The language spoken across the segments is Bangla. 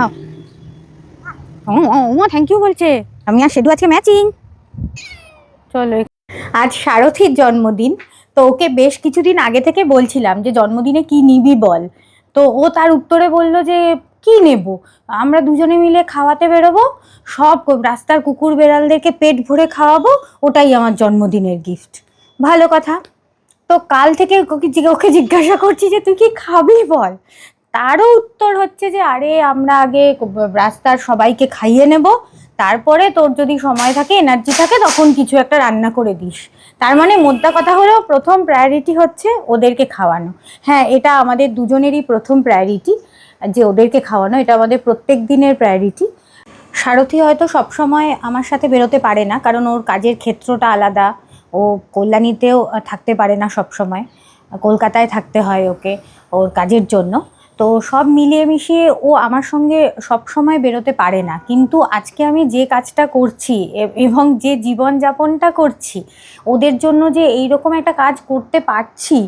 হ্যাঁ। ও ও থ্যাংক ইউ বলছে। আমি আর সেটু আজকে ম্যাচিং চলো আজ সারথীর জন্মদিন। তো ওকে বেশ কিছুদিন আগে থেকে বলছিলাম যে, জন্মদিনে কি নিবি বল? তো ও তার উত্তরে বলল যে, কি নেব? আমরা দুজনে মিলে খাওয়াতে বেরোবো, সব রাস্তার কুকুর বেড়ালদেরকে পেট ভরে খাওয়াবো, ওটাই আমার জন্মদিনের গিফট ভালো কথা। তো কাল থেকে ওকে জিজ্ঞাসা করছি যে, তুই কি খাবি বল? তারও উত্তর হচ্ছে যে, আরে আমরা আগে রাস্তার সবাইকে খাইয়ে নেব, তারপরে তোর যদি সময় থাকে এনার্জি থাকে, তখন কিছু একটা রান্না করে দিস। তার মানে মোদ্দা কথা হলো, প্রথম প্রায়োরিটি হচ্ছে ওদেরকে খাওয়ানো। হ্যাঁ এটা আমাদের দুজনেরই প্রথম প্রায়োরিটি যে ওদেরকে খাওয়ানো, এটা আমাদের প্রত্যেক দিনের প্রায়োরিটি সারথি হয়তো সবসময় আমার সাথে বেরোতে পারে না, কারণ ওর কাজের ক্ষেত্রটা আলাদা। ও কল্যাণীতেও থাকতে পারে না সব সময় কলকাতায় থাকতে হয় ওকে, ওর কাজের জন্য। তো সব মিলিয়ে মিশিয়ে ও আমার সঙ্গে সব সময় বেরোতে পারে না। কিন্তু আজকে আমি যে কাজটা করছি এবং যে জীবনযাপনটা করছি, ওদের জন্য যে এই রকম একটা কাজ করতে পারছি,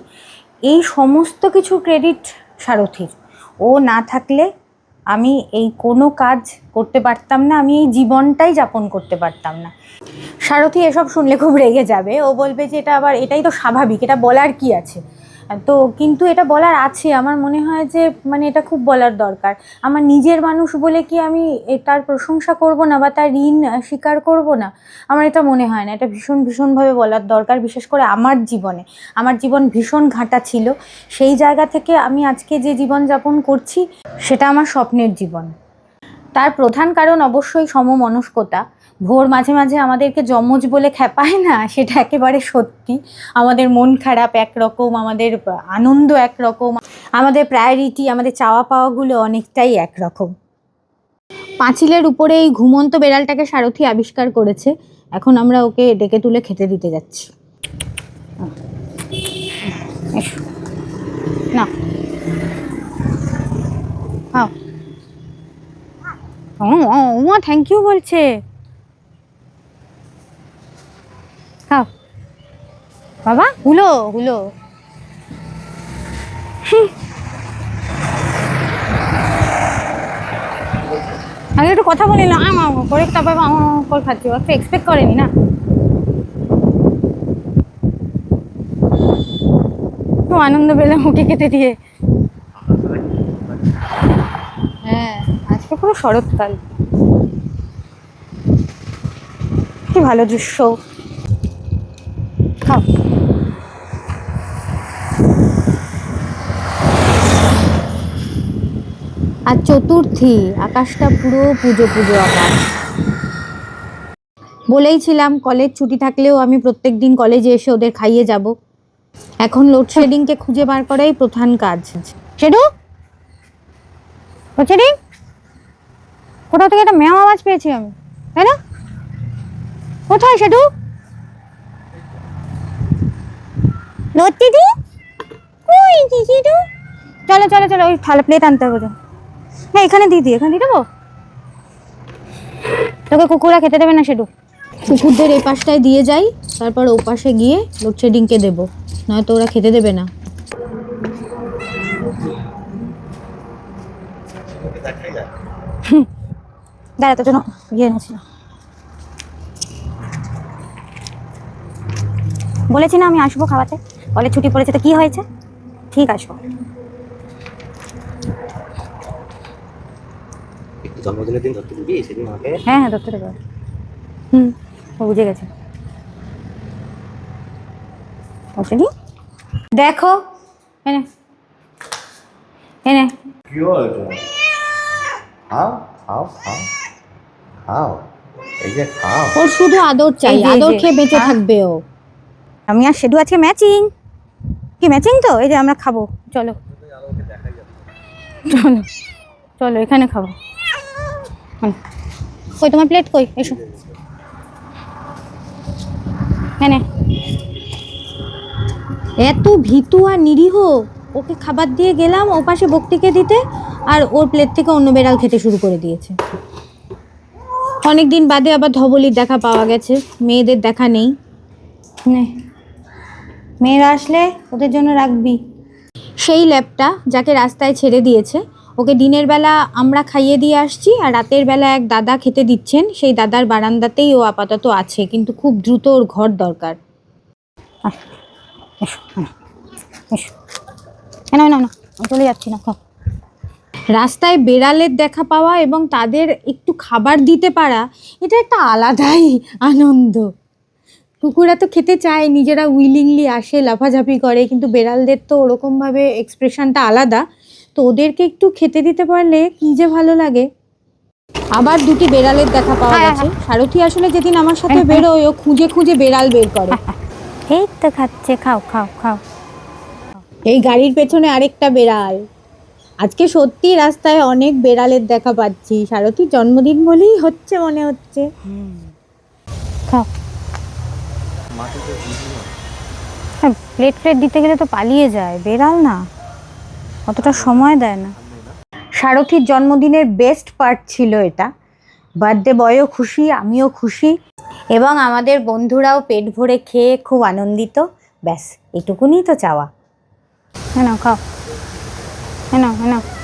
এই সমস্ত কিছু ক্রেডিট সারথির। ও না থাকলে আমি এই কোনো কাজ করতে পারতাম না, আমি এই জীবনটাই যাপন করতে পারতাম না। সারথি এসব শুনলে খুব রেগে যাবে। ও বলবে যে এটা আবার, এটাই তো স্বাভাবিক, এটা বলার কি আছে? তো কিন্তু এটা বলার আছে। আমার মনে হয় যে মানে এটা খুব বলার দরকার। আমার নিজের মানুষ বলে কি আমি তার প্রশংসা করব না বা তার ঋণ স্বীকার করব না? আমার এটা মনে হয় না। এটা ভীষণ ভীষণভাবে বলার দরকার, বিশেষ করে আমার জীবনে। আমার জীবন ভীষণ ঘাঁটা ছিল। সেই জায়গা থেকে আমি আজকে যে জীবন যাপন করছি, সেটা আমার স্বপ্নের জীবন। তার প্রধান কারণ অবশ্যই সমমনস্কতা। ভোর মাঝে মাঝে আমাদেরকে যমজ বলে খেপায় না, সেটা একেবারে সত্যি। আমাদের মন খারাপ একরকম, আমাদের আনন্দ একরকম, আমাদের প্রায়োরিটি আমাদের চাওয়া পাওয়াগুলো অনেকটাই একরকম। পাঁচিলের উপরে এই ঘুমন্ত বেড়ালটাকে সারথি আবিষ্কার করেছে। এখন আমরা ওকে ডেকে তুলে খেতে দিতে যাচ্ছি। না ও থ্যাংক ইউ বলছে। খাও। বাবা, হুলো হুলো। আগে একটু কথা বলি না, আম আম, করে তারপর আম আম করে খাচ্ছি। একটু এক্সপেক্ট করেনি না। খুব আনন্দ পেলাম ওকে খেতে দিয়ে। হ্যাঁ আজকে পুরো শরৎকাল। কি ভালো দৃশ্য। আর চতুর্থী, আকাশটা পুরো পুজো পুজো আকাশ। বলেইছিলাম কলেজ ছুটি থাকলেও আমি প্রত্যেক দিন কলেজে এসে ওদের খাইয়ে যাব। এখন লোডশেডিংকে খুঁজে বার করাই প্রধান কাজ। সেটু লোডশেডিং কোথাও থেকে একটা ম্যাম আওয়াজ পেয়েছি আমি, তাই না? কোথায় সেটু লতিদি? কই সেটু চলো চলো চলো, ওই থালা প্লেট আনতে হবে তো। হ্যাঁ এখানে দিদি এখানে দিয়ে দেবো? তোকে কুকুরা খেতে দেবে না সেটু কুকুরদের এই পাশটায় দিয়ে যাই তারপর ও পাশে গিয়ে লোডশেডিংকে দেবো। নয়তো ওরা খেতে দেবে না। দাঁড়া জন্য ইয়ে এনেছিল বলেছি না আমি আসব খাওয়াতে কলেজ ছুটি পড়েছে তো কি হয়েছে? ঠিক আসব জন্মদিনের দিন ধরতে দিবি সেদিন আমাকে হ্যাঁ হ্যাঁ ধরতে দেবো হুম ও বুঝে গেছে। ওষুধি দেখো। এনে এনে কি হয়েছে? খাও খাও খাও খাও। এই যে খাও। ওর শুধু আদর চাই আদর খেয়ে বেঁচে। থাকবে ও। আমি আর সেটু আজকে ম্যাচিং কি ম্যাচিং তো? এই যে আমরা খাব। চলো। চলো। চলো এখানে খাব। কই তোমার প্লেট কই? এসো। এনে। এত ভীতু আর নিরীহ। ওকে খাবার দিয়ে গেলাম, ও পাশে বক্তিকে দিতে, আর ওর প্লেট থেকে অন্য বেড়াল খেতে শুরু করে দিয়েছে। অনেক দিন বাদে আবার ধবলির দেখা পাওয়া গেছে, মেয়েদের দেখা নেই। মেয়েরা আসলে ওদের জন্য রাখবি। সেই ল্যাবটা যাকে রাস্তায় ছেড়ে দিয়েছে ওকে দিনের বেলা আমরা খাইয়ে দিয়ে আসছি আর রাতের বেলা এক দাদা খেতে দিচ্ছেন, সেই দাদার বারান্দাতেই ও আপাতত আছে, কিন্তু খুব দ্রুত ওর ঘর দরকার। না না না চলে যাচ্ছি না রাস্তায় বেড়ালের দেখা পাওয়া এবং তাদের একটু খাবার দিতে পারা, এটা একটা আলাদাই আনন্দ। কুকুরা তো খেতে চায়, নিজেরা উইলিংলি আসে লাফাঝাপি করে, কিন্তু বেড়ালদের তো ওরকমভাবে এক্সপ্রেশনটা আলাদা। তো ওদেরকে একটু খেতে দিতে পারলে কি যে ভালো লাগে? আবার দুটি বেড়ালের দেখা পাওয়া গেছে। সারথি আসলে যেদিন আমার সাথে বেরোয় ও খুঁজে খুঁজে বেড়াল বের করে। এই তো খাচ্ছে খাও খাও খাও। এই গাড়ির পেছনে আরেকটা বেড়াল। আজকে সত্যি রাস্তায় অনেক বেড়ালের দেখা পাচ্ছি। সারথীর জন্মদিন বলেই হচ্ছে মনে হচ্ছে। খাও। হ্যাঁ প্লেট প্লেট দিতে গেলে তো পালিয়ে যায়। বেড়াল না। অতটা সময় দেয় না। সারথীর জন্মদিনের বেস্ট পার্ট ছিল এটা। বার্থডে বয়ও খুশি, আমিও খুশি। এবং আমাদের বন্ধুরাও পেট ভরে খেয়ে খুব আনন্দিত। ব্যাস এটুকুনি তো চাওয়া। হ্যাঁ খাও। হ্যাঁ হ্যাঁ